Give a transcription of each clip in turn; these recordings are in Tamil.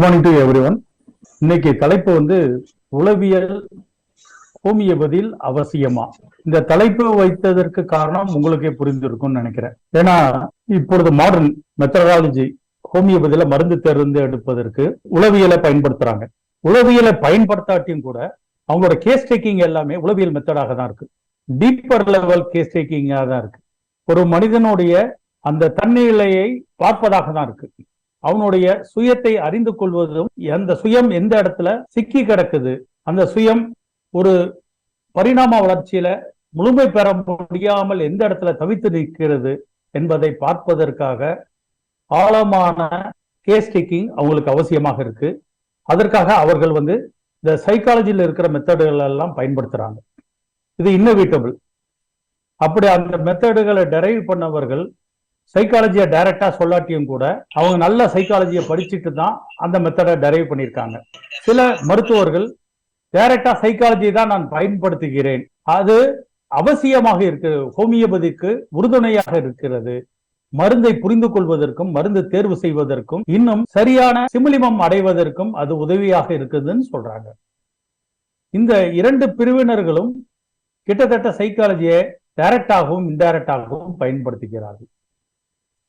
Good morning to everyone இன்னைக்கு தலைப்பு வந்து உளவியல் ஹோமியோபதியில் அவசியமா? இந்த தலைப்பு வைத்ததற்கு காரணம் உங்களுக்கே புரிந்திருக்கும்னு நினைக்கிறேன். ஏன்னா இப்பொழுது மாடர்ன் மெத்தடாலஜி ஹோமியோபதியில மருந்து தேர்ந்து எடுப்பதற்கு உளவியலை பயன்படுத்துறாங்க. உளவியலை பயன்படுத்தாட்டியும் கூட அவங்களோட கேஸ் டேக்கிங் எல்லாமே உளவியல் மெத்தடாக தான் இருக்கு. டீப்பர் லெவல் கேஸ் டேக்கிங்காக தான் இருக்கு. ஒரு மனிதனுடைய அந்த தன்னிலையை பார்ப்பதாக தான் இருக்கு. அவனுடைய சுயத்தை அறிந்து கொள்வதும் அந்த சுயம் எந்த இடத்துல சிக்கி கிடக்குது அந்த சுயம் ஒரு பரிணாம வளர்ச்சியில முழுமை பெற முடியாமல் எந்த இடத்துல தவித்து நிற்கிறது என்பதை பார்ப்பதற்காக ஆழமான கேஸ் டேக்கிங் அவங்களுக்கு அவசியமாக இருக்கு. அதற்காக அவர்கள் வந்து இந்த சைக்காலஜியில் இருக்கிற மெத்தடுகள் எல்லாம் பயன்படுத்துறாங்க. இது இன்னோவேட்டபிள் அப்படி அந்த மெத்தடுகளை டெரைவ் பண்ணவர்கள் சைக்காலஜியை டைரக்டா சொல்லாட்டியும் கூட அவங்க நல்ல சைக்காலஜியை படிச்சுட்டு தான் அந்த மெத்தடை டெரைவ் பண்ணியிருக்காங்க. சில மருத்துவர்கள் டைரக்டா சைக்காலஜி தான் நான் பயன்படுத்துகிறேன். அது அவசியமாக இருக்கு ஹோமியோபதிக்கு உறுதுணையாக இருக்கிறது. மருந்தை புரிந்து கொள்வதற்கும் மருந்து தேர்வு செய்வதற்கும் இன்னும் சரியான சிமிலிமம் அடைவதற்கும் அது உதவியாக இருக்குதுன்னு சொல்றாங்க. இந்த இரண்டு பிரிவினர்களும் கிட்டத்தட்ட சைக்காலஜியை டைரக்டாகவும் இன்டைரக்டாகவும் பயன்படுத்துகிறார்கள்.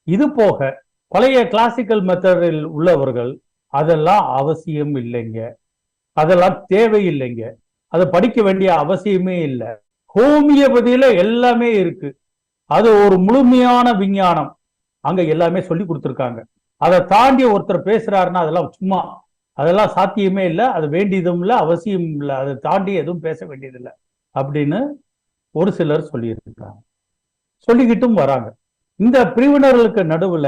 இது போக பழைய கிளாசிக்கல் மெத்தடில் உள்ளவர்கள் அதெல்லாம் அவசியம் இல்லைங்க. அதெல்லாம் தேவையில்லைங்க. அதை படிக்க வேண்டிய அவசியமே இல்லை. ஹோமியோபதியில எல்லாமே இருக்கு. அது ஒரு முழுமையான விஞ்ஞானம். அங்க எல்லாமே சொல்லி கொடுத்துருக்காங்க. அதை தாண்டி ஒருத்தர் பேசுறாருன்னா அதெல்லாம் சும்மா அதெல்லாம் சாத்தியமே இல்லை. அது வேண்டியதும் இல்லை அவசியம் இல்லை. அதை தாண்டி எதுவும் பேச வேண்டியதில்லை. அப்படின்னு ஒரு சிலர் சொல்லியிருக்காங்க. சொல்லிக்கிட்டும் வராங்க. இந்த பிரிவினர்களுக்கு நடுவுல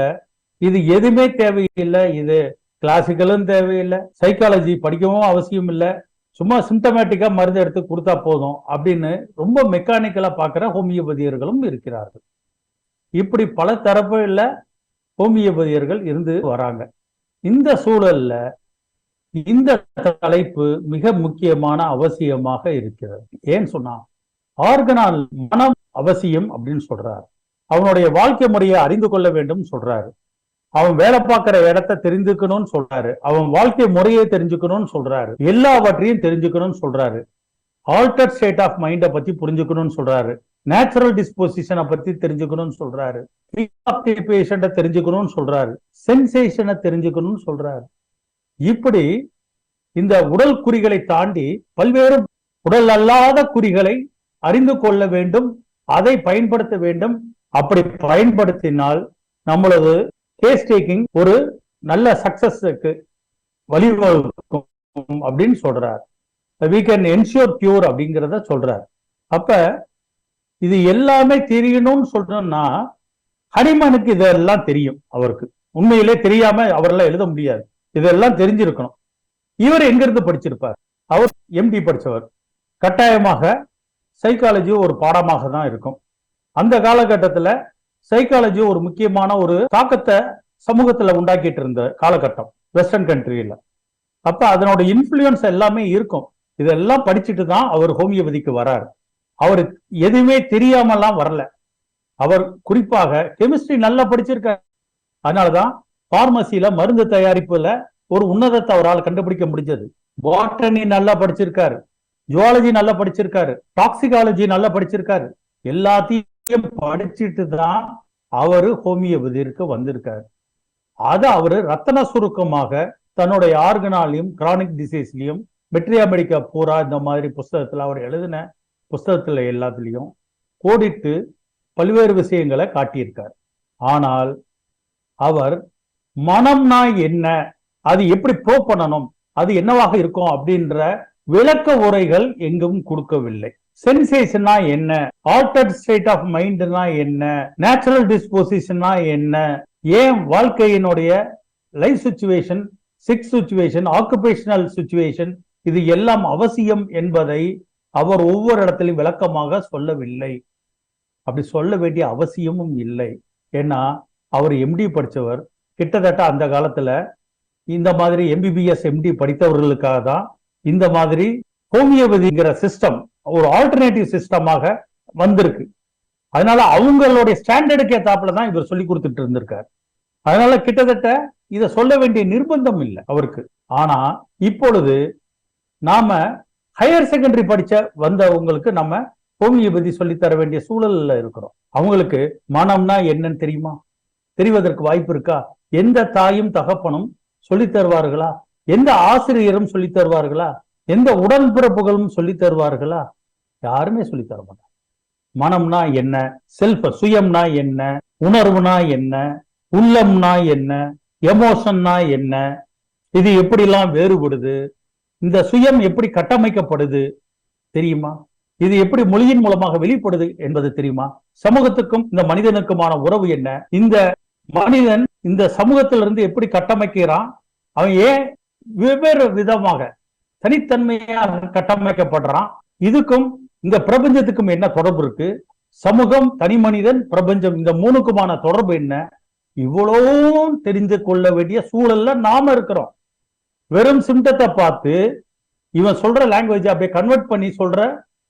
இது எதுவுமே தேவையில்லை இது கிளாசிக்கலும் தேவையில்லை சைக்காலஜி படிக்கவும் அவசியம் இல்லை. சும்மா சிம்டமேட்டிக்கா மருந்து எடுத்து கொடுத்தா போதும் அப்படின்னு ரொம்ப மெக்கானிக்கலா பார்க்குற ஹோமியோபதியர்களும் இருக்கிறார்கள். இப்படி பல தரப்புல ஹோமியோபதியர்கள் இருந்து வராங்க. இந்த சூழல்ல இந்த தலைப்பு மிக முக்கியமான அவசியமாக இருக்கிறது. ஏன்னு சொன்னா ஆர்கனால் மனம் அவசியம் அப்படின்னு சொல்றாரு. அவனுடைய வாழ்க்கை முறையை அறிந்து கொள்ள வேண்டும் சொல்றாரு. அவன் வேலை பார்க்கிற இடத்த தெரிஞ்சுக்கணும்னு சொல்றாரு. அவன் வாழ்க்கை முறையை தெரிஞ்சுக்கணும்னு சொல்றாரு. எல்லாவற்றையும் தெரிஞ்சுக்கணும்னு சொல்றாரு. ஆல்டர் ஸ்டேட் ஆஃப் மைண்டை பத்தி புரிஞ்சுக்கணும்னு சொல்றாரு. நேச்சுரல் டிஸ்போசிஷனை பத்தி தெரிஞ்சுக்கணும்னு சொல்றாரு. பேஷண்ட தெரிஞ்சுக்கணும்னு சொல்றாரு. சென்சேஷனை தெரிஞ்சுக்கணும்னு சொல்றாரு. இப்படி இந்த உடல் குறிகளை தாண்டி பல்வேறு உடல் அல்லாத குறிகளை அறிந்து கொள்ள வேண்டும். அதை பயன்படுத்த வேண்டும். அப்படி பயன்படுத்தினால் நம்மளது கேஸ் டேக்கிங் ஒரு நல்ல சக்சஸுக்கு வழிவகுக்கும் அப்படின்னு சொல்றார். வி கேன் என்ஷூர் கியூர் அப்படிங்கிறத சொல்றார். அப்ப இது எல்லாமே தெரியணும்னு சொல்றோம்னா ஹனிமனுக்கு இதெல்லாம் தெரியும் அவருக்கு. உண்மையிலே தெரியாம அவரெல்லாம் எழுத முடியாது. இதெல்லாம் தெரிஞ்சிருக்கணும். இவர் எங்கிருந்து படிச்சிருப்பார்? அவர் எம்டி படிச்சவர். கட்டாயமாக சைக்காலஜி ஒரு பாடமாக தான் இருக்கும். அந்த காலகட்டத்துல சைக்காலஜி ஒரு முக்கியமான ஒரு தாக்கத்தை சமூகத்துல உண்டாக்கிட்டு இருந்த காலகட்டம் வெஸ்டர்ன் கண்ட்ரியில அப்ப அதனோட இன்ஃபுளுயன்ஸ் எல்லாமே இருக்கும். இதெல்லாம் படிச்சுட்டு தான் அவர் ஹோமியோபதிக்கு வராரு. அவர் எதுவுமே தெரியாமலாம் வரல. அவர் குறிப்பாக கெமிஸ்ட்ரி நல்லா படிச்சிருக்காரு. அதனாலதான் பார்மசியில மருந்து தயாரிப்புல ஒரு உன்னதத்தை அவரால் கண்டுபிடிக்க முடிஞ்சது. பாட்டனி நல்லா படிச்சிருக்காரு. ஜுவாலஜி நல்லா படிச்சிருக்காரு. டாக்ஸிகாலஜி நல்லா படிச்சிருக்காரு. எல்லாத்தையும் படிச்சுட்டு தான் அவரு ஹோமியோபதிக்கு வந்திருக்காரு. அதை அவரு ரத்தன சுருக்கமாக தன்னுடைய ஆர்கனாலையும் கிரானிக் டிசீஸ்லயும் மெட்ரியா பூரா இந்த மாதிரி புஸ்தகத்துல அவர் எழுதின புஸ்தகத்துல எல்லாத்துலயும் கோடிட்டு பல்வேறு விஷயங்களை காட்டியிருக்கார். ஆனால் அவர் மனம்னா என்ன? அது எப்படி ப்ரோ பண்ணணும்? அது என்னவாக இருக்கும்? அப்படின்ற விளக்க உரைகள் எங்கும் கொடுக்கவில்லை. சென்சேஷன்னா என்ன? ஆல்டர்ட் ஸ்டேட் ஆஃப் மைண்ட்னா என்ன? நேச்சுரல் டிஸ்போசிஷன்னா என்ன? ஏன் வாழ்க்கையினுடைய life situation six situation occupational situation இது எல்லாம் அவசியம் என்பதை அவர் ஒவ்வொரு இடத்திலும் விளக்கமாக சொல்லவில்லை. அப்படி சொல்ல வேண்டிய அவசியமும் இல்லை. ஏன்னா அவர் எம்டி படித்தவர் கிட்டத்தட்ட அந்த காலத்துல இந்த மாதிரி எம்பிபிஎஸ் எம்டி படித்தவர்களுக்காக தான் இந்த மாதிரி ஹோமியோபதிங்கிற சிஸ்டம் ஒரு ஆல்டர்னேட்டிவ் சிஸ்டமாக வந்திருக்கு. அதனால அவங்களுடைய ஸ்டாண்டர்டுக்கு ஏத்தாப்புல தான் இவர் சொல்லி கொடுத்துட்டு இருந்திருக்காரு. அதனால கிட்டத்தட்ட இதை சொல்ல வேண்டிய நிர்பந்தம் இல்லை அவருக்கு. ஆனா இப்பொழுது நாம ஹையர் செகண்டரி படிச்ச வந்தவங்களுக்கு நம்ம ஹோமியோபதி சொல்லித்தர வேண்டிய சூழல்ல இருக்கிறோம். அவங்களுக்கு மனம்னா என்னன்னு தெரியுமா? தெரிவதற்கு வாய்ப்பு இருக்கா? எந்த தாயும் தகப்பனும் சொல்லி தருவார்களா? எந்த ஆசிரியரும் சொல்லி தருவார்களா? எந்த உடன்பிறப்புகளும் சொல்லி தருவார்களா? யாருமே சொல்லி தர மாட்டாங்க மனம்னா என்ன? செல்ஃப் சுயம்னா என்ன? உணர்வுனா என்ன? உள்ளம்னா என்ன? எமோஷன்னா என்ன? இது எப்படிலாம் வேறுபடுது? இந்த சுயம் எப்படி கட்டமைக்கப்படுது? தெரியுமா? இது எப்படி மொழியின் மூலமாக வெளிப்படுது என்பது தெரியுமா? சமூகத்துக்கும் இந்த மனிதனுக்குமான உறவு என்ன? இந்த மனிதன் இந்த சமூகத்திலிருந்து எப்படி கட்டமைக்கிறான்? அவன் ஏன் வெவ்வேறு விதமாக தனித்தன்மையாக கட்டமைக்கப்படுறான். இதுக்கும் இந்த பிரபஞ்சத்துக்கும் என்ன தொடர்பு இருக்கு? சமூகம் தனி மனிதன் பிரபஞ்சம் இந்த மூணுக்குமான தொடர்பு என்ன? இவ்வளவும் தெரிந்து கொள்ள வேண்டிய சூழல்ல நாம இருக்கிறோம். வெறும் சிம்டத்தை பார்த்து இவன் சொல்ற லாங்குவேஜ் அப்படியே கன்வெர்ட் பண்ணி சொல்ற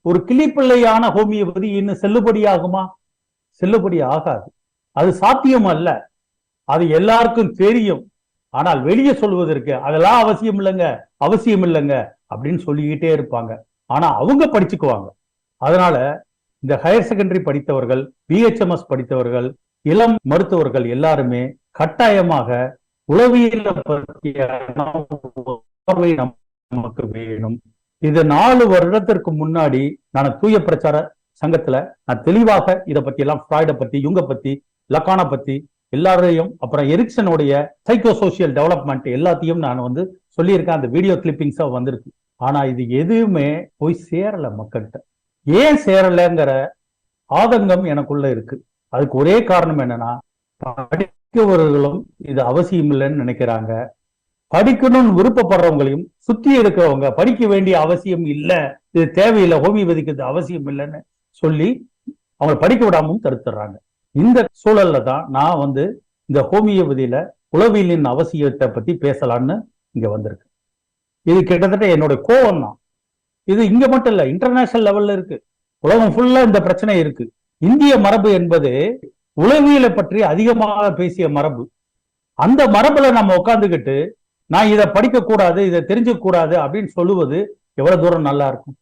ஒரு கிளிப்பிள்ளையான ஹோமியோபதி இன்னும் செல்லுபடி ஆகுமா செல்லுபடி ஆகாது. அது சாத்தியம் அல்ல அது எல்லாருக்கும் தெரியும். ஆனால் வெளியே சொல்வதற்கு அதெல்லாம் அவசியம் இல்லைங்க அவசியம் இல்லைங்க அப்படின்னு சொல்லிக்கிட்டே இருப்பாங்க. ஆனா அவங்க படிச்சுக்குவாங்க. அதனால இந்த ஹையர் செகண்டரி படித்தவர்கள் பிஹெச்எம்எஸ் படித்தவர்கள் இளம் மருத்துவர்கள் எல்லாருமே கட்டாயமாக உளவியல பற்றிய பார்வை நமக்கு வேணும். இது நாலு வருடத்திற்கு முன்னாடி நான் தூய பிரச்சார சங்கத்துல நான் தெளிவாக இதை பத்தி எல்லாம் ஃப்ராய்டை பத்தி யுங்க பத்தி லக்கானை பத்தி எல்லாரையும் அப்புறம் எரிக்சனுடைய சைக்கோ சோசியல் டெவலப்மெண்ட் எல்லாத்தையும் நான் வந்து சொல்லியிருக்கேன். அந்த வீடியோ கிளிப்பிங்ஸா வந்திருக்கு. ஆனா இது எதுவுமே போய் சேரல மக்கள்கிட்ட. ஏன் சேரலைங்கிற ஆதங்கம் எனக்குள்ள இருக்கு. அதுக்கு ஒரே காரணம் என்னன்னா படிக்கவர்களும் இது அவசியம் இல்லைன்னு நினைக்கிறாங்க. படிக்கணும்னு விருப்பப்படுறவங்களையும் சுத்தி இருக்கிறவங்க படிக்க வேண்டிய அவசியம் இல்லை. இது தேவையில்லை ஹோமியோபதிக்கு இது அவசியம் இல்லைன்னு சொல்லி அவங்களை படிக்க விடாமும் தடுத்துடுறாங்க. இந்த சூழல்ல தான் நான் வந்து இந்த ஹோமியோபதியில உளவியலின் அவசியத்தை பத்தி பேசலான்னு இங்க வந்திருக்கு இது கிட்டத்தட்ட என்னோட கோவம் தான். இது இங்க மட்டும் இல்ல இன்டர்நேஷனல் லெவல்ல இருக்கு. உலகம் ஃபுல்லா இந்த பிரச்சனை இருக்கு. இந்திய மரபு என்பது உளவியலை பற்றி அதிகமாக பேசிய மரபு. அந்த மரபுல நம்ம உட்காந்துக்கிட்டு நான் இதை படிக்க கூடாது இதை தெரிஞ்சுக்க கூடாது அப்படின்னு சொல்லுவது எவ்வளவு தூரம் நல்லா இருக்கும்.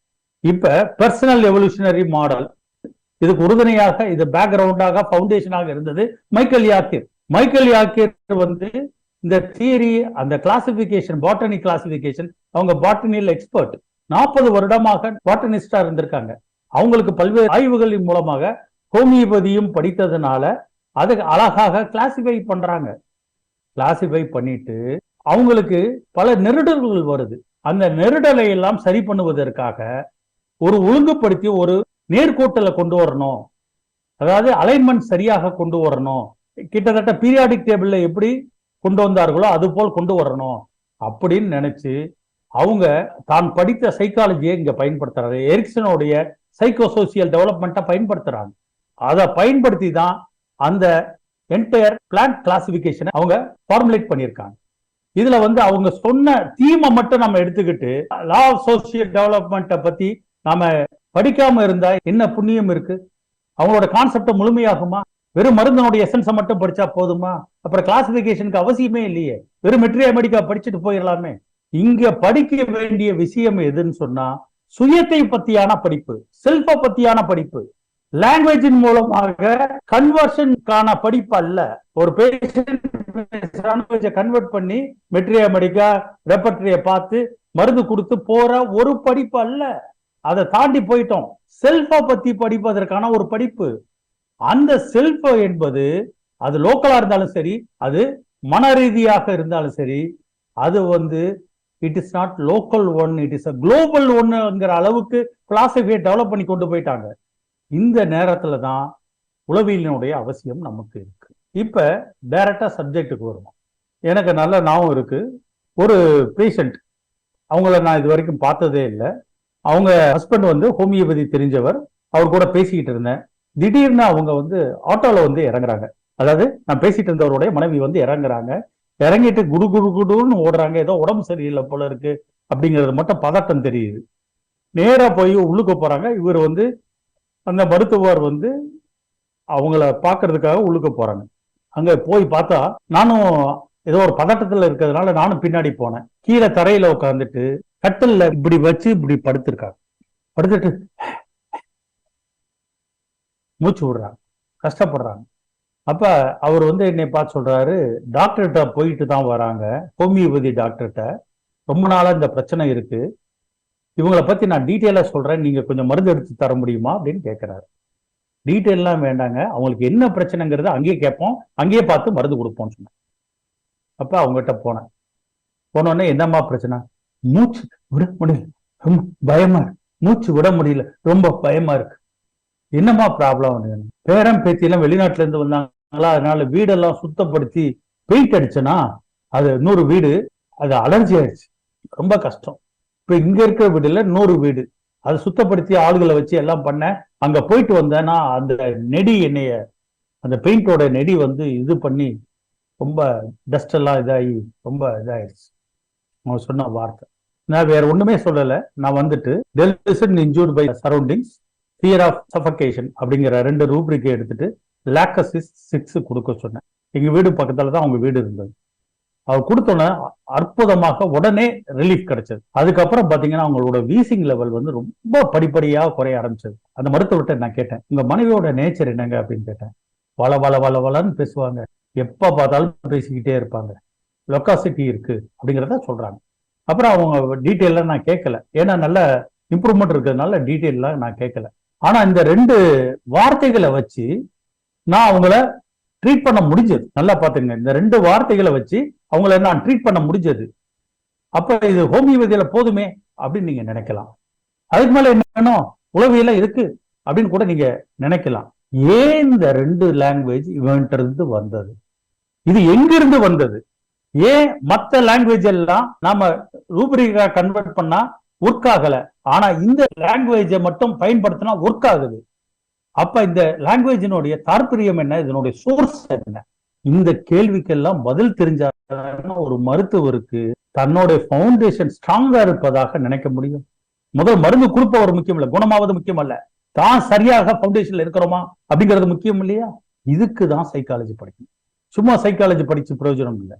இப்ப பர்சனல் எவல்யூஷனரி மாடல் இதுக்கு உறுதுணையாக இது பேக்ரவுண்டாக ஃபவுண்டேஷனாக இருந்தது. மைக்கேல் யாக்கிர். மைக்கேல் யாக்கிர் வந்து இந்த தியரி அந்த கிளாசிபிகேஷன் பாட்டனி கிளாசிபிகேஷன் அவங்க பாட்டனியில் எக்ஸ்பர்ட் நாற்பது வருடமாக பாட்டனிஸ்டா இருந்திருக்காங்க. அவங்களுக்கு பல்வேறு ஆய்வுகளின் மூலமாக ஹோமியோபதியும் படித்ததுனால அது அழகாக கிளாசிஃபை பண்றாங்க. கிளாசிஃபை பண்ணிட்டு அவங்களுக்கு பல நெருடல்கள் வருது. அந்த நெருடலை எல்லாம் சரி பண்ணுவதற்காக ஒரு ஒழுங்குபடுத்தி ஒரு நேர்கோட்டில் கொண்டு வரணும். அதாவது அலைன்மெண்ட் சரியாக கொண்டு வரணும். கிட்டத்தட்ட பீரியாடிக் டேபிள்ல எப்படி கொண்டு வந்தார்களோ அது போல் கொண்டு வரணும். அப்படின்னு நினைச்சு அவங்க தான் படித்த சைக்காலஜியை இங்க பயன்படுத்துறாரு. எரிக்சனுடைய சைக்கோ சோசியல் டெவலப்மெண்ட்டை பயன்படுத்துறாங்க. அதை பயன்படுத்தி தான் அந்த என்டையர் பிளான் கிளாசிபிகேஷனை அவங்க ஃபார்முலேட் பண்ணியிருக்காங்க. இதுல வந்து அவங்க சொன்ன தீமை மட்டும் நம்ம எடுத்துக்கிட்டு லா ஆஃப் சோசியல் டெவலப்மெண்ட்டை பத்தி நாம படிக்காம இருந்தா என்ன புண்ணியம் இருக்கு? அவங்களோட கான்செப்டை முழுமையாகுமா? வெறும் மருந்தனுடைய எசன்ஸை மட்டும் படிச்சா போதுமா? அப்புறம் கிளாசிபிகேஷனுக்கு அவசியமே இல்லையே. வெறும் மெட்ரியா மெடிக்கா படிச்சுட்டு போயிடலாமே இங்க படிக்க வேண்டிய விஷயம் எதுன்னு சொன்னா சுயத்தை பத்தியான படிப்பு செல்ஃப பத்தியான படிப்பு. லாங்குவேஜின் மூலமாக கன்வர்ஷனுக்கான படிப்பு அல்ல. ஒரு பேஷண்ட் கன்வெர்ட் பண்ணி மெட்ரியா மெடிக்கா ரெப்பர்டரிய பார்த்து மருந்து கொடுத்து போற ஒரு படிப்பு அல்ல. அதை தாண்டி போயிட்டோம். செல்ஃபை பத்தி படிப்பதற்கான ஒரு படிப்பு. அந்த செல்ஃப என்பது அது லோக்கலா இருந்தாலும் சரி அது மன ரீதியாக இருந்தாலும் சரி அது வந்து it is not local one it is a global ஒன்னுங்கிற அளவுக்கு பிலாசபியை டெவலப் பண்ணி கொண்டு போயிட்டாங்க. இந்த நேரத்துல தான் உளவியலினுடைய அவசியம் நமக்கு இருக்கு. இப்ப டைரக்டா சப்ஜெக்டுக்கு வருவோம். எனக்கு நல்ல ஞாபகம் இருக்கு. ஒரு பேஷண்ட் அவங்கள நான் இது வரைக்கும் பார்த்ததே இல்லை. அவங்க ஹஸ்பண்ட் வந்து ஹோமியோபதி தெரிஞ்சவர். அவர் கூட பேசிக்கிட்டு இருந்தேன். திடீர்னு அவங்க வந்து ஆட்டோல வந்து இறங்குறாங்க. அதாவது நான் பேசிட்டு இருந்தவருடைய மனைவி வந்து இறங்குறாங்க. இறங்கிட்டு குடு குடு குடுன்னு ஓடுறாங்க. ஏதோ உடம்பு சரியில்லை போல இருக்கு அப்படிங்கிறது மட்டும் பதட்டம் தெரியுது. நேராக போய் உள்ளுக்கு போறாங்க. இவர் வந்து அந்த மருத்துவர் வந்து அவங்கள பார்க்கறதுக்காக உள்ளுக்க போறாங்க. அங்க போய் பார்த்தா நானும் ஏதோ ஒரு பதட்டத்துல இருக்கிறதுனால நானும் பின்னாடி போனேன். கீழே தரையில உட்காந்துட்டு கட்டில்ல இப்படி வச்சு இப்படி படுத்திருக்காங்க. படுத்துட்டு மூச்சு விடுறாங்க. கஷ்டப்படுறாங்க. அப்ப அவர் வந்து என்னை பார்த்து சொல்றாரு டாக்டர்கிட்ட போயிட்டு தான் வராங்க. ஹோமியோபதி டாக்டர்கிட்ட ரொம்ப நாளா இந்த பிரச்சனை இருக்கு. இவங்களை பத்தி நான் டீட்டெயிலா சொல்றேன். நீங்க கொஞ்சம் மருந்து எடுத்து தர முடியுமா அப்படின்னு கேட்கிறாரு டீட்டெயிலாம் வேண்டாங்க. அவங்களுக்கு என்ன பிரச்சனைங்கிறத அங்கேயே கேட்போம். அங்கேயே பார்த்து மருந்து கொடுப்போம்னு சொன்னேன் அப்ப அவங்ககிட்ட போனேன். போனோடனே என்னம்மா பிரச்சனை? மூச்சு விட முடியல. ரொம்ப பயமா இருக்கு. மூச்சு விட முடியல. ரொம்ப பயமா இருக்கு. என்னம்மா ப்ராப்ளம் பேரம் பேத்தியெல்லாம் வெளிநாட்டுல இருந்து வந்தாங்களா? அதனால வீடெல்லாம் சுத்தப்படுத்தி பெயிண்ட் அடிச்சனா? அது இன்னொரு வீடு. அது அலர்ஜி ஆயிடுச்சு. ரொம்ப கஷ்டம். இப்ப இங்க இருக்கிற வீடுல இன்னொரு வீடு. அதை சுத்தப்படுத்தி ஆளுகளை வச்சு எல்லாம் பண்ண அங்க போயிட்டு வந்தேன்னா அந்த நெடி என்னைய அந்த பெயிண்டோட நெடி வந்து இது பண்ணி ரொம்ப டஸ்ட் எல்லாம் இதாகி ரொம்ப இதாயிடுச்சு. அவன் சொன்ன வார்த்தை. நான் வேற ஒண்ணுமே சொல்லல. நான் வந்துட்டு delusion injured by surroundings fear of suffocation அப்படிங்கிற ரெண்டு ரூபிரிக்கை எடுத்துட்டு லாக்கசிஸ் சிக்ஸ் கொடுக்க சொன்னேன். எங்க வீடு பக்கத்துல தான் அவங்க வீடு இருந்தது. அவர் கொடுத்தோன்னே அற்புதமாக உடனே ரிலீஃப் கிடைச்சது. அதுக்கப்புறம் பாத்தீங்கன்னா அவங்களோட வீசிங் லெவல் வந்து ரொம்ப படிப்படியா குறைய ஆரம்பிச்சது. அந்த மருத்துவர்கிட்ட நான் கேட்டேன் உங்க மனைவியோட நேச்சர் என்னங்க? அப்படின்னு கேட்டேன். வள வள வள வளன்னு பேசுவாங்க. எப்ப பார்த்தாலும் பேசிக்கிட்டே இருப்பாங்க. லொக்காசிட்டி இருக்கு அப்படிங்கிறத சொல்றாங்க. அப்புறம் அவங்க டீட்டெயிலாக நான் கேட்கல. ஏன்னா நல்ல இம்ப்ரூவ்மெண்ட் இருக்கிறதுனால டீட்டெயிலாக நான் கேட்கல. ஆனா இந்த ரெண்டு வார்த்தைகளை வச்சு நான் அவங்கள ட்ரீட் பண்ண முடிஞ்சது. நல்லா பார்த்துங்க இந்த ரெண்டு வார்த்தைகளை வச்சு அவங்கள நான் ட்ரீட் பண்ண முடிஞ்சது. அப்போ இது ஹோமியோபதியில் போதுமே அப்படின்னு நீங்க நினைக்கலாம். அதுக்கு மேல என்ன வேணும்? உளவியெல்லாம் இருக்கு அப்படின்னு கூட நீங்க நினைக்கலாம். ஏன் இந்த ரெண்டு லாங்குவேஜ் இவன்ட்டு இருந்து வந்தது? இது எங்கிருந்து வந்தது? ஏன் மத்த லாங்குவேஜ் எல்லாம் நாம ரூபரிகா கன்வெர்ட் பண்ணா ஒர்க் ஆகல? ஆனா இந்த லாங்குவேஜை மட்டும் பயன்படுத்தினா ஒர்க் ஆகுது. அப்ப இந்த லாங்குவேஜினுடைய தாற்பயம் என்ன? இதனுடைய சோர்ஸ் என்ன? இந்த கேள்விக்கெல்லாம் பதில் தெரிஞ்சா ஒரு மருத்துவருக்கு தன்னுடைய பவுண்டேஷன் ஸ்ட்ராங்கா இருப்பதாக நினைக்க முடியும். முதல் மருந்து கொடுப்பவர் முக்கியம் இல்ல குணமாவது முக்கியம் அல்ல. தான் சரியாக பவுண்டேஷன்ல இருக்கிறோமா அப்படிங்கிறது முக்கியம் இல்லையா? இதுக்கு தான் சைக்காலஜி படிக்கணும். சும்மா சைக்காலஜி படிச்சு பிரயோஜனம் இல்லை.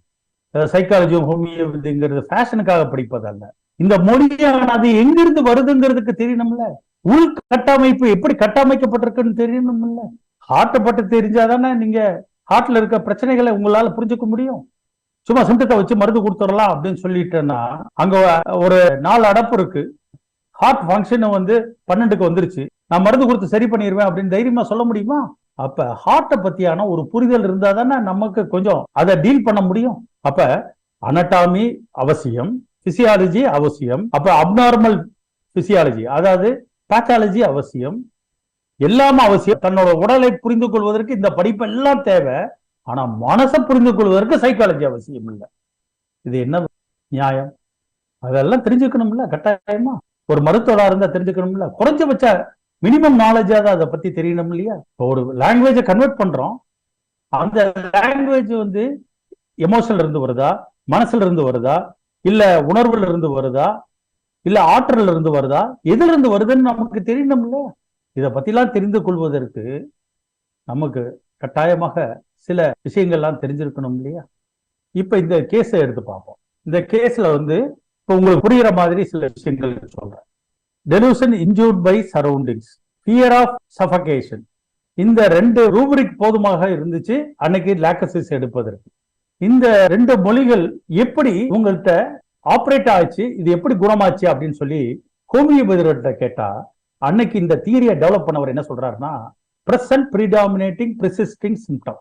சைக்காலஜி ஹோமியோபதிங்கிறது ஃபேஷனுக்காக படிப்பதல்ல. இந்த மொழியானது எங்கிருந்து வருதுங்கிறதுக்கு தெரியணும்ல. உள் கட்டமைப்பு எப்படி கட்டமைக்கப்பட்டிருக்குன்னு தெரியணும்ல. ஹார்ட்டை பட்டு தெரிஞ்சாதானே நீங்க ஹார்ட்ல இருக்க பிரச்சனைகளை உங்களால புரிஞ்சுக்க முடியும். சும்மா சிம்டத்தை வச்சு மருந்து கொடுத்துடலாம் அப்படின்னு சொல்லிட்டேன்னா அங்க ஒரு நாலு அடப்பு இருக்கு. ஹார்ட் ஃபங்க்ஷன் வந்து பன்னெண்டுக்கு வந்துருச்சு. நான் மருந்து கொடுத்து சரி பண்ணிடுவேன் அப்படின்னு தைரியமா சொல்ல முடியுமா? அப்ப ஹார்ட்டை பத்தியான ஒரு புரிதல் இருந்தா தானே நமக்கு கொஞ்சம் அதை டீல் பண்ண முடியும். அப்ப அனட்டாமி அவசியம் பிசியாலஜி அவசியம் அப்ப அப்நார்மல் பிசியாலஜி அதாவது பேத்தாலஜி அவசியம் எல்லாமே அவசியம். தன்னோட உடலை புரிந்து கொள்வதற்கு இந்த படிப்பு எல்லாம் தேவை ஆனா மனசை புரிந்து கொள்வதற்கு சைக்காலஜி அவசியம் இல்லை. இது என்ன நியாயம்? அதெல்லாம் தெரிஞ்சுக்கணும்ல கட்டாயமா? ஒரு மருத்துவராக இருந்தா தெரிஞ்சுக்கணும்ல? குறைஞ்சபட்ச மினிமம் நாலேஜாவது அதை பத்தி தெரியணும் இல்லையா? இப்போ ஒரு லாங்குவேஜை கன்வெர்ட் பண்றோம். அந்த லாங்குவேஜ் வந்து எமோஷன்ல இருந்து வருதா? மனசுல இருந்து வருதா? இல்ல உணர்வுல இருந்து வருதா? இல்ல ஆற்றல்ல இருந்து வருதா? எதுல இருந்து வருதுன்னு நமக்கு தெரியணும்ல. இத பத்திலாம் தெரிந்து கொள்வதற்கு நமக்கு கட்டாயமாக சில விஷயங்கள்லாம் தெரிஞ்சிருக்கணும் இல்லையா? இப்ப இந்த கேஸை எடுத்து பார்ப்போம். இந்த கேஸ்ல வந்து இப்ப உங்களுக்கு புரியுற மாதிரி சில விஷயங்கள் சொல்றேன். Delusion injured by surroundings fear of suffocation இந்த ரெண்டு ரூபரிக் போதுமாக இருந்துச்சு. அன்னைக்கு லாக்கசிஸ் எடுப்பதற்கு. இந்த ரெண்டு மொழிகள் எப்படி உங்கள்கிட்ட ஆப்ரேட் ஆச்சு இது எப்படி குணமாச்சு அப்படின்னு சொல்லி ஹோமியோபதிகிட்ட கேட்டா அன்னைக்கு இந்த தியரியை டெவலப் பண்ணவர் என்ன சொல்றாருன்னா present predominating persisting symptom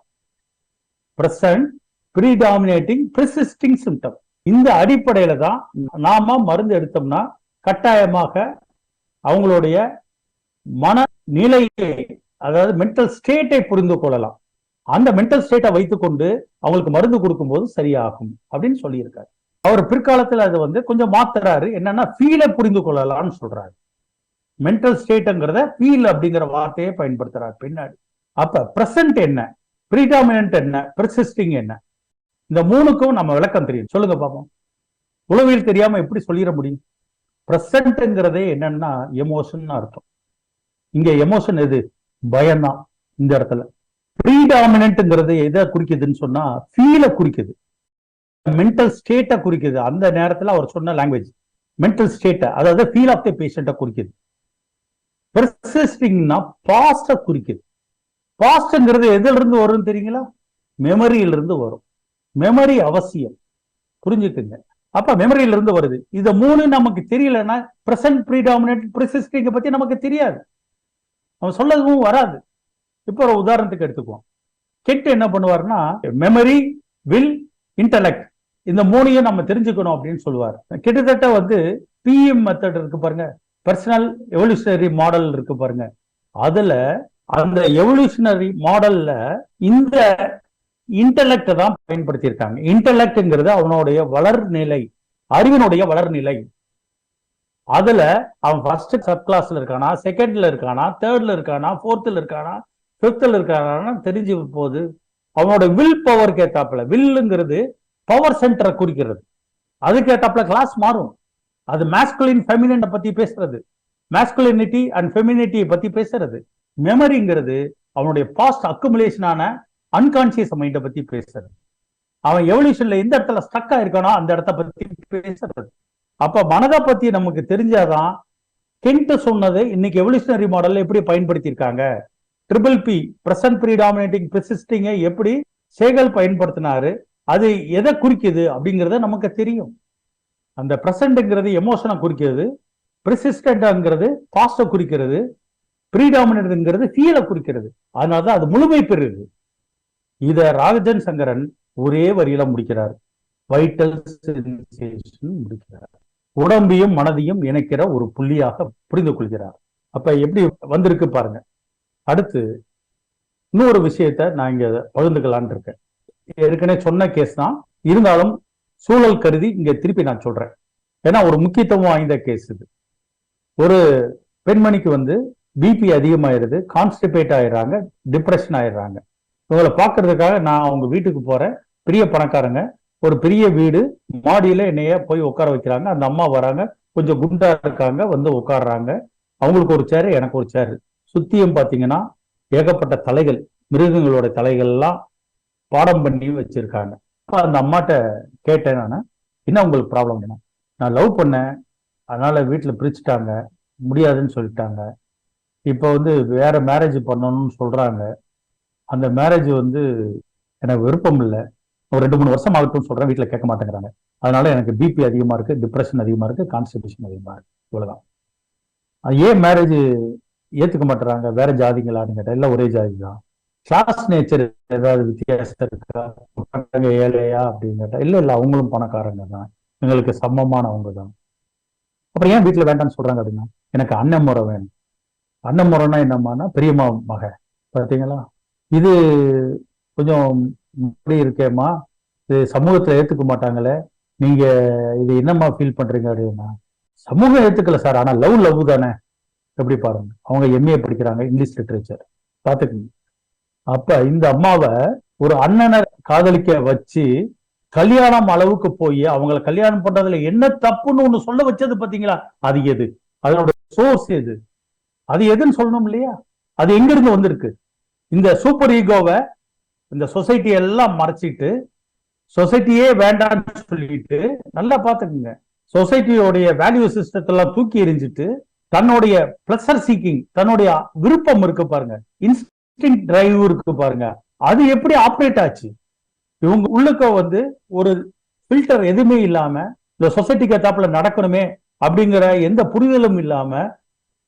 present predominating persisting symptom இந்த அடிப்படையில தான் நாம மருந்து எடுத்தோம்னா கட்டாயமாக அவங்களுடைய மனநிலையை அதாவது மென்டல் ஸ்டேட்டை புரிந்து கொள்ளலாம். அந்த மென்டல் ஸ்டேட்டை வைத்துக்கொண்டு அவங்களுக்கு மருந்து கொடுக்கும்போது சரியாகும் அப்படின்னு சொல்லியிருக்காரு. அவர் பிற்காலத்துல அதை வந்து கொஞ்சம் மாத்துறாரு. என்னன்னா ஃபீலை புரிந்து கொள்ளலாம்னு சொல்றாரு. மென்டல் ஸ்டேட்டுங்கிறத ஃபீல் அப்படிங்கிற வார்த்தையை பயன்படுத்துறாரு பின்னாடி. அப்ப பிரசன்ட் என்ன? ப்ரீடாமினன்ட் என்ன? பெர்சிஸ்டிங் என்ன? இந்த மூணுக்கும் நம்ம விளக்கம் தெரியும். சொல்லுங்க பாப்போம். உளவியல் தெரியாம எப்படி சொல்லிட முடியும்? பிரசன்ட்ங்கிறதே என்னன்னா எமோஷன் அர்த்தம். இங்க எமோஷன் எது? பயம்தான் இந்த இடத்துல. ப்ரீடாமினன்ட்ங்கிறது எதை குறிக்குதுன்னு சொன்னா ஃபீலை குறிக்குது. மென்டல் ஸ்டேட்டை குறிக்குது. அந்த நேரத்துல அவர் சொன்ன லாங்குவேஜ் மென்டல் ஸ்டேட்டை அதாவது ஃபீல் ஆஃப் த பேஷண்ட்டை குறிக்குது. பெர்சிஸ்டிங்னா பாஸ்ட குறிக்குது. பாஸ்ட்ங்கிறது எதுல இருந்து வரும்னு தெரியுங்களா? மெமரியில இருந்து வரும். மெமரி அவசியம். புரிஞ்சுக்குங்க. அப்ப மெமரியில இருந்து வருது. இது மூணு நமக்கு தெரியலன்னா பிரசன்ட் ப்ரீடாமினன்ட் ப்ரிசிஸ்டிங்க பத்தி நமக்கு தெரியாது. அவன் சொல்லதும் வராது. இப்போ ஒரு உதாரணத்துக்கு எடுத்துக்குவோம். கெட் என்ன பண்ணுவாருன்னா மெமரி வில் இன்டலெக்ட் இந்த மூணையும் நம்ம தெரிஞ்சுக்கணும் அப்படின்னு சொல்லுவார். கிட்டத்தட்ட வந்து பிஎம் மெத்தட் இருக்கு பாருங்க. பர்சனல் எவல்யூஷனரி மாடல் இருக்கு பாருங்க. அதுல அந்த எவல்யூஷனரி மாடல்ல இந்த இன்டலெக்டை தான் பயன்படுத்தியிருக்காங்க. இன்டலெக்ட்ங்கிறது அவனுடைய வளர்நிலை அறிவினுடைய வளர்நிலை. அதுல அவன் ஃபர்ஸ்ட் சப் கிளாஸ்ல இருக்கானா செகண்ட்ல இருக்கானா தேர்ட்ல இருக்கானா ஃபோர்த்ல இருக்கானா ஃபிஃப்த்ல இருக்காங்கன்னா தெரிஞ்சு போகுது. அவனோட வில் பவருக்கு ஏத்தாப்புல வில்லுங்கிறது பவர் சென்டரை குறிக்கிறது. அதுக்கு ஏத்தாப்புல கிளாஸ் மாறும். அது மேஸ்குலின் ஃபெமினினை பத்தி பேசுறது. மேஸ்குலினிட்டி அண்ட் ஃபெமினிட்டியை பத்தி பேசுறது. மெமரிங்கிறது அவனுடைய பாஸ்ட் அக்குமுலேஷனான அன்கான்சியஸ் மைண்டை பத்தி பேசுறது. அவன் எவல்யூஷன்ல எந்த இடத்துல ஸ்டக் ஆயிருக்கானோ அந்த இடத்த பத்தி பேசுறது. அப்ப மனதை பத்தி நமக்கு தெரிஞ்சாதான் கென்ட் சொன்னது இன்னைக்கு எவல்யூஷனரி மாடல்ல எப்படி பயன்படுத்தியிருக்காங்க? ட்ரிபிள் பி பிரசன்ட் ப்ரீடாமினேட்டிங் பெர்சிஸ்டிங்கை எப்படி சேகல் பயன்படுத்தினாரு அது எதை குறிக்குது அப்படிங்கிறத நமக்கு தெரியும். அந்த பிரசன்ட்ங்கிறது எமோஷனை குறிக்கிறது பெர்சிஸ்டன்ட்ங்கிறது பாஸ்ட குறிக்கிறது ப்ரீடாமினேட்டுங்கிறது ஃபீலை குறிக்கிறது. அதனால தான் அது முழுமை பெறுது. இத ராகஜன் சங்கரன் ஒரே வரியில முடிக்கிறார். வைட்டல் சென்சேஷன் முடிக்கிறார். உடம்பையும் மனதையும் இணைக்கிற ஒரு புள்ளியாக புரிந்து கொள்கிறார். அப்ப எப்படி வந்திருக்கு பாருங்க. அடுத்து இன்னொரு விஷயத்த நான் இங்க பகிர்ந்துக்கலான் இருக்கேன். ஏற்கனவே சொன்ன கேஸ் தான். இருந்தாலும் சூழல் கருதி இங்க திருப்பி நான் சொல்றேன். ஏன்னா ஒரு முக்கியத்துவம் வாய்ந்த கேஸ் இது. ஒரு பெண்மணிக்கு வந்து பிபி அதிகமாயிருது கான்ஸ்டிபேட் ஆயிடுறாங்க டிப்ரெஷன் ஆயிடுறாங்க. இவங்களை பார்க்கறதுக்காக நான் அவங்க வீட்டுக்கு போறேன். பெரிய பணக்காரங்க ஒரு பெரிய வீடு மாடியில என்னைய போய் உட்கார வைக்கிறாங்க. அந்த அம்மா வராங்க கொஞ்சம் குண்டா இருக்காங்க வந்து உட்காடுறாங்க அவங்களுக்கு ஒரு சேரு எனக்கு ஒரு சேரு சுத்தியும் பார்த்தீங்கன்னா ஏகப்பட்ட தலைகள் மிருகங்களோட தலைகள்லாம் பாடம் பண்ணி வச்சிருக்காங்க. அப்போ அந்த அம்மாட்ட கேட்டேன் நான் என்ன உங்களுக்கு ப்ராப்ளம் என்ன நான் லவ் பண்ணேன். அதனால வீட்டில் பிரிச்சுட்டாங்க. முடியாதுன்னு சொல்லிட்டாங்க. இப்போ வந்து வேற மேரேஜ் பண்ணணும்னு சொல்றாங்க. அந்த மேரேஜ் வந்து எனக்கு விருப்பம் இல்லை. ஒரு ரெண்டு மூணு வருஷம் ஆகட்டும்னு சொல்றேன். வீட்டில் கேட்க மாட்டேங்கிறாங்க. அதனால எனக்கு பிபி அதிகமா இருக்கு டிப்ரெஷன் அதிகமா இருக்கு கான்ஸ்டிபேஷன் அதிகமா இருக்கு. இவ்வளவுதான். அது ஏன் மேரேஜ் ஏத்துக்க மாட்டுறாங்க. வேற ஜாதிங்களான்னு கேட்டா? இல்ல ஒரே ஜாதி தான் கிளாஸ் நேச்சர் ஏதாவது வித்தியாசம் இருக்கா? பணக்காரங்க ஏழையா அப்படின்னு கேட்டா? இல்ல இல்ல அவங்களும் பணக்காரங்க தான். எங்களுக்கு சமமானவங்க தான். அப்புறம் ஏன் வீட்டுல வேண்டாம்னு சொல்றாங்க அப்படின்னா? எனக்கு அண்ணன் முறை வேணும். அண்ணன் முறைன்னா என்னம்மானா பெரியம்மா மக. பார்த்தீங்களா இது கொஞ்சம் இப்படி இருக்கேம்மா. இது சமூகத்துல ஏத்துக்க மாட்டாங்களே. நீங்க இது என்னம்மா ஃபீல் பண்றீங்க அப்படின்னா? சமூகம் ஏத்துக்கல சார். ஆனா லவ் லவ் தானே. எப்படி பாருங்க. அவங்க எம்ஏ படிக்கிறாங்க இங்கிலீஷ் லிட்ரேச்சர் பார்த்துக்கங்க. அப்ப இந்த அம்மாவை ஒரு அண்ணனை காதலிக்க வச்சு கல்யாணம் அளவுக்கு போய் அவங்கள கல்யாணம் பண்றதுல என்ன தப்புன்னு ஒண்ணு சொல்ல வச்சது பாத்தீங்களா? அது எது? அதனோட சோர்ஸ் எது? அது எதுன்னு சொல்லணும் இல்லையா? அது எங்க இருந்து வந்திருக்கு? இந்த சூப்பர் ஈகோவை இந்த சொசைட்டி எல்லாம் மறைச்சிட்டு சொசைட்டியே வேண்டாம்னு சொல்லிட்டு நல்லா பாத்துக்குங்க சொசைட்டியோடைய வேல்யூ சிஸ்டத்தெல்லாம் தூக்கி எறிஞ்சிட்டு தன்னுடைய பிளஸர் சீக்கிங் தன்னுடைய விருப்பம் இருக்கு பாருங்க. இன்ஸ்டிங் டிரைவ் இருக்கு பாருங்க. அது எப்படி ஆப்ரேட் ஆச்சு? இவங்க உள்ளுக்க வந்து ஒரு ஃபில்டர் எதுவுமே இல்லாம இந்த சொசைட்டிக்கு ஏத்தாப்புல நடக்கணுமே அப்படிங்கிற எந்த புரிதலும் இல்லாம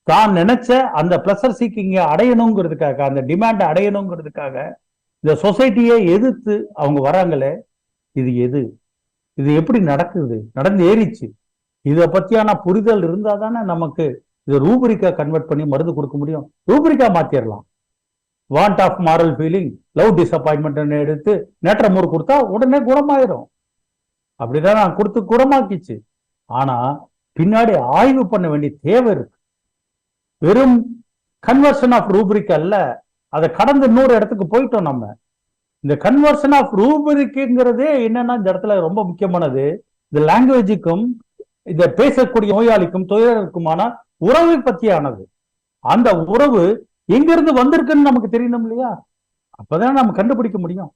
தான் நினைச்ச அந்த பிளஸர் சீக்கிங்க அடையணுங்கிறதுக்காக அந்த டிமாண்ட் அடையணுங்கிறதுக்காக இந்த சொசைட்டியை எதிர்த்து அவங்க வராங்களே இது எது? இது எப்படி நடக்குது? நடந்து ஏறிச்சு இத பத்தியான புரிதல் இருந்தா தானே நமக்கு இது ரூபரிக்கா கன்வெர்ட் பண்ணி மருந்து கொடுக்க முடியும். ரூபரிக்கா மாத்திரலாம். Want of moral feeling love disappointment எடுத்து நேற்றமூர் கொடுத்தா உடனே குணமாயிரும். அப்படிதான் நான் கொடுத்து குணமாக்கிச்சு. ஆனா பின்னாடி ஆய்வு பண்ண வேண்டிய தேவை இருக்கு. வெறும் கன்வர்ஷன் ஆஃப் ரூபரிக் அல்ல அதை கடந்து இன்னொரு இடத்துக்கு போயிட்டோம் நம்ம. இந்த கன்வர்ஷன் ஆஃப் ரூபரிக்குங்கிறதே என்னன்னா இந்த இடத்துல ரொம்ப முக்கியமானது. இந்த லாங்குவேஜுக்கும் இதை பேசக்கூடிய நோயாளிக்கும் துயரருக்குமான உறவை பத்தியானது. அந்த உறவு எங்க இருந்து வந்திருக்குன்னு நமக்கு தெரியணும் இல்லையா? அப்பதான் நம்ம கண்டுபிடிக்க முடியும்.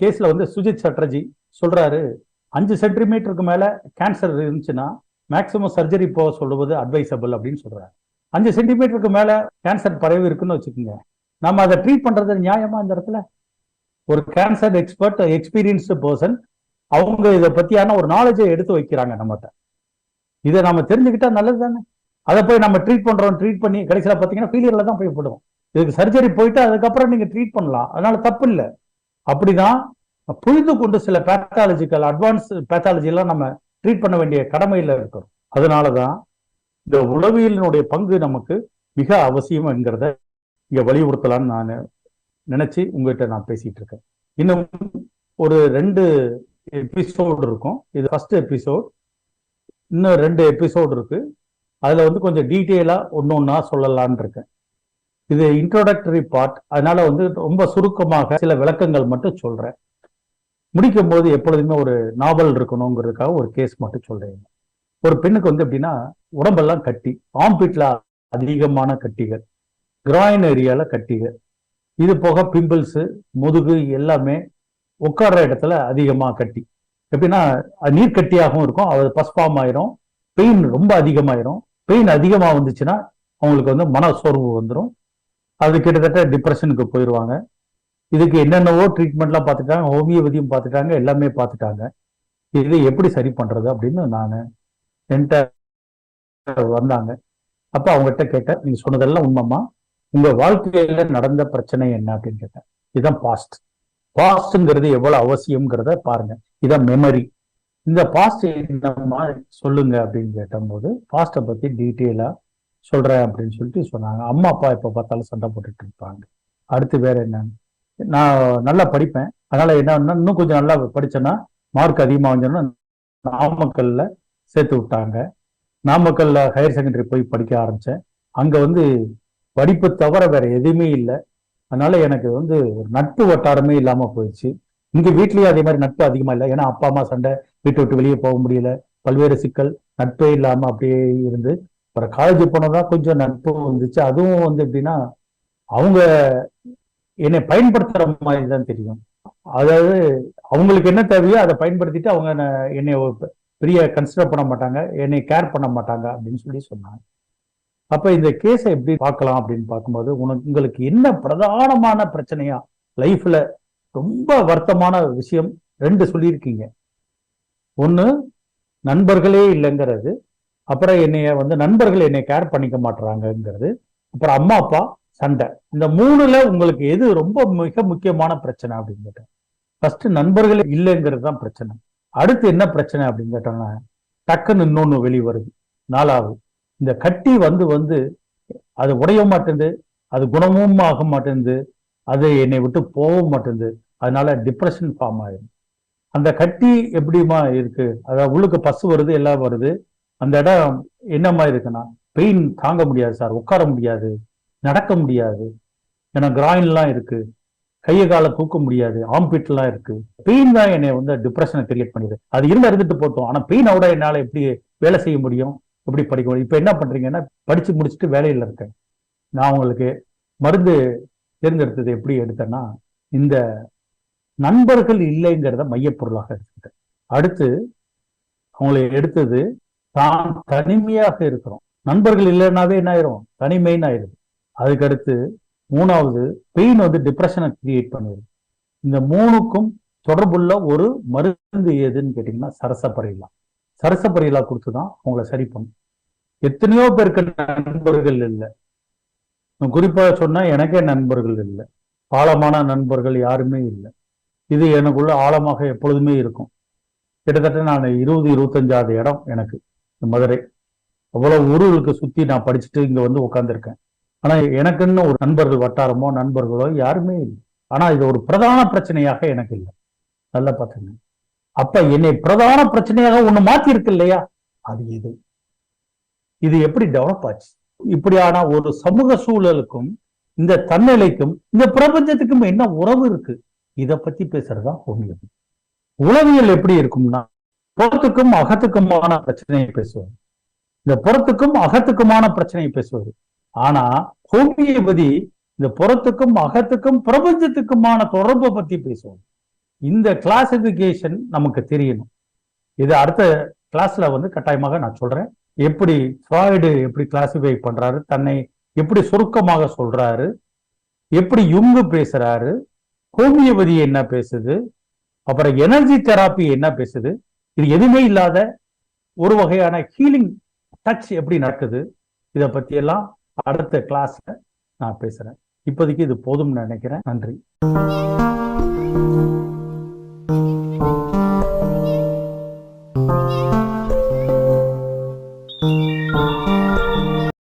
கேஸ்ல வந்து சுஜித் சட்டர்ஜி சொல்றாரு அஞ்சு சென்டிமீட்டருக்கு மேல கேன்சர் இருந்துச்சுன்னா மேக்சிமம் சர்ஜரி போக சொல்லுவது அட்வைசபிள் அப்படின்னு சொல்றாரு. அஞ்சு சென்டிமீட்டருக்கு மேல கேன்சர் பரவி இருக்குன்னு வச்சுக்கோங்க. நம்ம அதை ட்ரீட் பண்றது நியாயமா இந்த இடத்துல? ஒரு கேன்சர் எக்ஸ்பர்ட் எக்ஸ்பீரியன்ஸ்டு பர்சன் அவங்க இதை பத்தியான ஒரு நாலேஜை எடுத்து வைக்கிறாங்க நம்மகிட்ட. இதை நம்ம தெரிஞ்சுக்கிட்டா நல்லது தானே அதை போய் நம்ம ட்ரீட் பண்றோம் ட்ரீட் பண்ணி கடைசியில் பாத்தீங்கன்னா ஃபெயிலியர்ல தான் போய் போடுவோம். இதுக்கு சர்ஜரி போயிட்டு அதுக்கப்புறம் நீங்க ட்ரீட் பண்ணலாம். அதனால தப்பு இல்லை. அப்படிதான் புரிந்து கொண்டு சில பேத்தாலஜிக்கல் அட்வான்ஸ் பேத்தாலஜி எல்லாம் நம்ம ட்ரீட் பண்ண வேண்டிய கடமையில இருக்கிறோம். அதனாலதான் இந்த உளவியலினுடைய பங்கு நமக்கு மிக அவசியம் என்கிறத இங்க வலியுறுத்தலாம்னு நான் நினைச்சு உங்ககிட்ட நான் பேசிட்டு இருக்கேன். இன்னும் ஒரு ரெண்டு எபிசோடு இருக்கும். இது ஃபர்ஸ்ட் எபிசோட் இன்னும் ரெண்டு எபிசோடு இருக்கு. அதில் வந்து கொஞ்சம் டீட்டெயிலாக ஒன்று ஒன்றா சொல்லலான் இருக்கேன். இது இன்ட்ரோடக்டரி பார்ட் அதனால வந்து ரொம்ப சுருக்கமாக சில விளக்கங்கள் மட்டும் சொல்கிறேன் முடிக்கும் போது எப்பொழுதுமே ஒரு நாவல் இருக்கணுங்கிறதுக்காக ஒரு கேஸ் மட்டும் சொல்கிறேன் ஒரு பெண்ணுக்கு வந்து எப்படின்னா உடம்பெல்லாம் கட்டி ஆம்பிட்ல அதிகமான கட்டிகள் கிராயின் ஏரியாவில் கட்டிகள் இது போக பிம்பிள்ஸு முதுகு எல்லாமே உட்கார்ற இடத்துல அதிகமாக கட்டி. எப்படின்னா நீர்க்கட்டியாகவும் நீர் கட்டியாகவும் இருக்கும் அது பஸ்பாம் ஆயிரும் பெயின் ரொம்ப அதிகமாயிரும். பெயின் அதிகமாக வந்துச்சுன்னா அவங்களுக்கு வந்து மன சோர்வு வந்துடும் அது கிட்டத்தட்ட டிப்ரெஷனுக்கு போயிடுவாங்க இதுக்கு என்னென்னவோ ட்ரீட்மெண்ட்லாம் பார்த்துட்டாங்க ஹோமியோபதியும் பார்த்துட்டாங்க எல்லாமே பார்த்துட்டாங்க. இது எப்படி சரி பண்ணுறது அப்படின்னு நான் என்கிட்ட வந்தாங்க. அப்போ அவங்ககிட்ட கேட்டேன் நீங்கள் சொன்னதெல்லாம் உண்மைமா உங்கள் வாழ்க்கையில் நடந்த பிரச்சனை என்ன? அப்படின்னு கேட்டேன். இதுதான் பாஸ்ட் பாஸ்ட்ங்கிறது எவ்வளோ அவசியம்ங்கிறத பாருங்க. இதான் மெமரி இந்த பாஸ்ட் என்னம்மா சொல்லுங்க அப்படின்னு கேட்டபோது பாஸ்ட்டை பத்தி டீட்டெயிலா சொல்றேன் அப்படின்னு சொல்லிட்டு சொன்னாங்க. அம்மா அப்பா எப்ப பார்த்தாலும் சண்டை போட்டுட்டு இருப்பாங்க. அடுத்து வேற என்னன்னு. நான் நல்லா படிப்பேன். அதனால என்ன இன்னும் கொஞ்சம் நல்லா படிச்சேன்னா மார்க் அதிகமாக வந்துச்சுன்னா நாமக்கல்ல சேர்த்து விட்டாங்க. நாமக்கல்ல ஹையர் செகண்டரி போய் படிக்க ஆரம்பிச்சேன். அங்க வந்து படிப்பு தவிர வேற எதுவுமே இல்லை. அதனால எனக்கு வந்து ஒரு நட்பு வட்டாரமே இல்லாம போயிடுச்சு. இங்க வீட்லயும் அதே மாதிரி நட்பு அதிகமா இல்லை. ஏன்னா அப்பா அம்மா சண்டை வீட்டை விட்டு வெளியே போக முடியல. பல்வேறு சிக்கல் நட்பே இல்லாம அப்படியே இருந்து அப்புறம் காலேஜ் போனதான் கொஞ்சம் நட்பு வந்துச்சு. அதுவும் வந்து எப்படின்னா அவங்க என்னை பயன்படுத்துற மாதிரி தான் தெரியும். அதாவது அவங்களுக்கு என்ன தேவையோ அதை பயன்படுத்திட்டு அவங்க என்னை பெரிய கன்சிடர் பண்ண மாட்டாங்க என்னை கேர் பண்ண மாட்டாங்க அப்படின்னு சொல்லி சொன்னாங்க. அப்ப இந்த கேஸை எப்படி பார்க்கலாம் அப்படின்னு பார்க்கும்போது உனக்கு உங்களுக்கு என்ன பிரதானமான பிரச்சனையா? லைஃப்ல ரொம்ப வருத்தமான விஷயம் ரெண்டு சொல்லியிருக்கீங்க. ஒன்று நண்பர்களே இல்லைங்கிறது. அப்புறம் என்னைய வந்து நண்பர்கள் என்னை கேர் பண்ணிக்க மாட்டுறாங்கங்கிறது அப்புறம் அம்மா அப்பா சண்டை. இந்த மூணுல உங்களுக்கு எது ரொம்ப மிக முக்கியமான பிரச்சனை அப்படின்னு கேட்டேன். ஃபர்ஸ்ட் நண்பர்கள் இல்லைங்கிறது தான் பிரச்சனை. அடுத்து என்ன பிரச்சனை அப்படின்னு கேட்டோம்னா டக்குன்னு இன்னொன்னு வெளி வருது. நாலாவது இந்த கட்டி வந்து வந்து அது உடைய மாட்டேங்குது அது குணமும் ஆக மாட்டேங்குது அது என்னை விட்டு போக மாட்டேங்குது அதனால டிப்ரெஷன் ஃபார்ம் ஆயிடும் அந்த கட்டி எப்படிமா இருக்கு? அதாவது உள்ளுக்கு பசு வருது எல்லாம் வருது. அந்த இடம் என்னமா இருக்குன்னா பெயின் தாங்க முடியாது சார். உட்கார முடியாது. நடக்க முடியாது. ஏன்னா கிராயின்லாம் இருக்கு. கையை காலை தூக்க முடியாது. ஆம்பிட்லாம் இருக்கு. பெயின் தான் என்னை வந்து டிப்ரெஷனை கிரியேட் பண்ணிடுது அது இருந்தா இருந்துட்டு போட்டோம். ஆனா பெயினோட என்னால எப்படி வேலை செய்ய முடியும்? எப்படி படிக்க முடியும்? இப்போ என்ன பண்றீங்கன்னா படிச்சு முடிச்சுட்டு வேலையில இருக்கேன். நான் உங்களுக்கு மருந்து தேர்ந்தெடுத்தது எப்படி எடுத்தேன்னா இந்த நண்பர்கள் இல்லைங்கிறத மையப்பொருளாக எடுத்துக்கிட்டேன். அடுத்து அவங்களை எடுத்தது தான் தனிமையாக இருக்கிறோம். நண்பர்கள் இல்லைன்னாவே என்ன ஆயிரும்? தனிமைன்னு ஆயிரும். அதுக்கடுத்து மூணாவது பெயின் வந்து டிப்ரெஷனை கிரியேட் பண்ணிடுது இந்த மூணுக்கும் தொடர்புள்ள ஒரு மருந்து எதுன்னு கேட்டீங்கன்னா சரசப்பரையிலா சரசப்பறையிலா கொடுத்து தான் அவங்கள சரி பண்ணும். எத்தனையோ பேருக்கு நண்பர்கள் இல்லை. குறிப்பாக சொன்னா எனக்கே நண்பர்கள் இல்லை. ஆழமான நண்பர்கள் யாருமே இல்லை. இது எனக்குள்ள ஆழமாக எப்பொழுதுமே இருக்கும். கிட்டத்தட்ட நான் இருபது இருபத்தஞ்சாவது இடம் எனக்கு மதுரை. அவ்வளவு ஊர்களுக்கு சுத்தி நான் படிச்சுட்டு இங்க வந்து உட்காந்துருக்கேன் ஆனா எனக்குன்னு ஒரு நண்பர்கள் வட்டாரமோ நண்பர்களோ யாருமே இல்லை. ஆனா இது ஒரு பிரதான பிரச்சனையாக எனக்கு இல்லை. நல்லா பார்த்துங்க. அப்ப என்னை பிரதான பிரச்சனையாக ஒண்ணு மாத்தி இருக்கு இல்லையா? அது இது இது எப்படி டெவலப் ஆச்சு? இப்படியான ஒரு சமூக சூழலுக்கும் இந்த தன்னிலைக்கும் இந்த பிரபஞ்சத்துக்கும் என்ன உறவு இருக்கு? இத பத்தி பேசுறதா ஹோமியோபதி உளவியல் எப்படி இருக்கும்னா புறத்துக்கும் அகத்துக்குமான பிரச்சனையை பேசுவார். இந்த புறத்துக்கும் அகத்துக்குமான பிரச்சனையை பேசுவது ஆனா ஹோமியோபதி இந்த புறத்துக்கும் அகத்துக்கும் பிரபஞ்சத்துக்குமான தொடர்பை பத்தி பேசுவோம் இந்த கிளாசிபிகேஷன் நமக்கு தெரியணும். இது அடுத்த கிளாஸ்ல வந்து கட்டாயமாக நான் சொல்றேன். எப்படி ஃப்ராய்டு எப்படி கிளாசிஃபை பண்றாரு தன்னை எப்படி சுருக்கமாக சொல்றாரு எப்படி யுங்கு பேசுறாரு ஹோமியோபதி என்ன பேசுது? அப்புறம் எனர்ஜி தெராப்பி என்ன பேசுது? இது எதுவுமே இல்லாத ஒரு வகையான ஹீலிங் டச் எப்படி நடக்குது? இதை பத்தி எல்லாம் அடுத்த கிளாஸ்ல நான் பேசுறேன். இப்போதைக்கு இது போதும்னு நினைக்கிறேன். நன்றி.